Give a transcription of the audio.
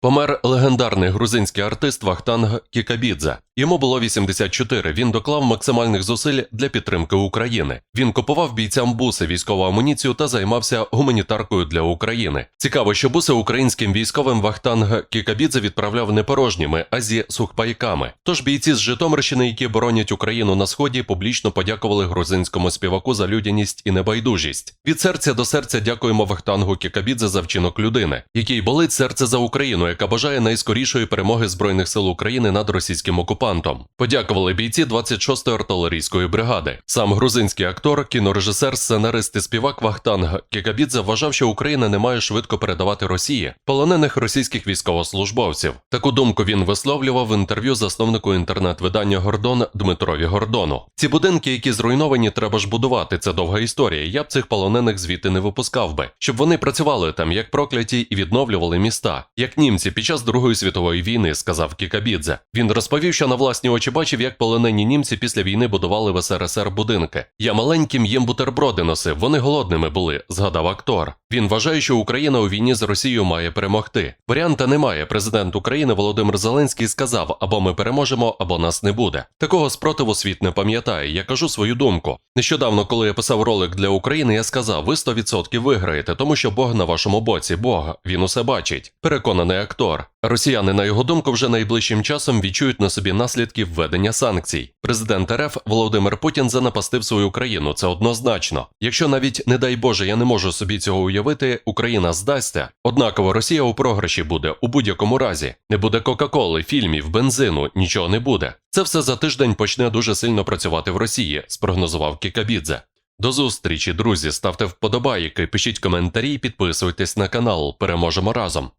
Помер легендарний грузинський артист Вахтанг Кікабідзе. Йому було 84. Він доклав максимальних зусиль для підтримки України. Він купував бійцям буси, військову амуніцію та займався гуманітаркою для України. Цікаво, що буси українським військовим Вахтанг Кікабідзе відправляв не порожніми, а зі сухпайками. Тож бійці з Житомирщини, які боронять Україну на сході, публічно подякували грузинському співаку за людяність і небайдужість. Від серця до серця дякуємо Вахтангу Кікабідзе за вчинок людини, який болить серце за Україну, яка бажає найскорішої перемоги збройних сил України над російським окупантом. Подякували бійці 26-ї артилерійської бригади. Сам грузинський актор, кінорежисер, сценарист і співак Вахтанг Кікабідзе вважав, що Україна не має швидко передавати Росії полонених російських військовослужбовців. Таку думку він висловлював в інтерв'ю засновнику інтернет-видання Гордон Дмитрові Гордону. Ці будинки, які зруйновані, треба ж будувати. Це довга історія. Я б цих полонених звідти не випускав би, щоб вони працювали там як прокляті і відновлювали міста, як німці під час Другої світової війни, сказав Кікабідзе. Він розповів, що на власні очі бачив, як полонені німці після війни будували в СРСР будинки. Я маленьким їм бутерброди носив, вони голодними були, згадав актор. Він вважає, що Україна у війні з Росією має перемогти. Варіанта немає. Президент України Володимир Зеленський сказав: або ми переможемо, або нас не буде. Такого спротиву світ не пам'ятає. Я кажу свою думку. Нещодавно, коли я писав ролик для України, я сказав: ви 100% виграєте, тому що Бог на вашому боці. Бог він усе бачить. Переконаний актор. Росіяни, на його думку, вже найближчим часом відчують на собі наслідки введення санкцій. Президент РФ Володимир Путін занапастив свою країну. Це однозначно. Якщо навіть не дай Боже, я не можу собі цього уявити, Україна здасться. Однаково Росія у програші буде у будь-якому разі. Не буде Кока-Коли, фільмів, бензину, нічого не буде. Це все за тиждень почне дуже сильно працювати в Росії, спрогнозував Кікабідзе. До зустрічі, друзі. Ставте вподобайки, пишіть коментарі, підписуйтесь на канал. Переможемо разом.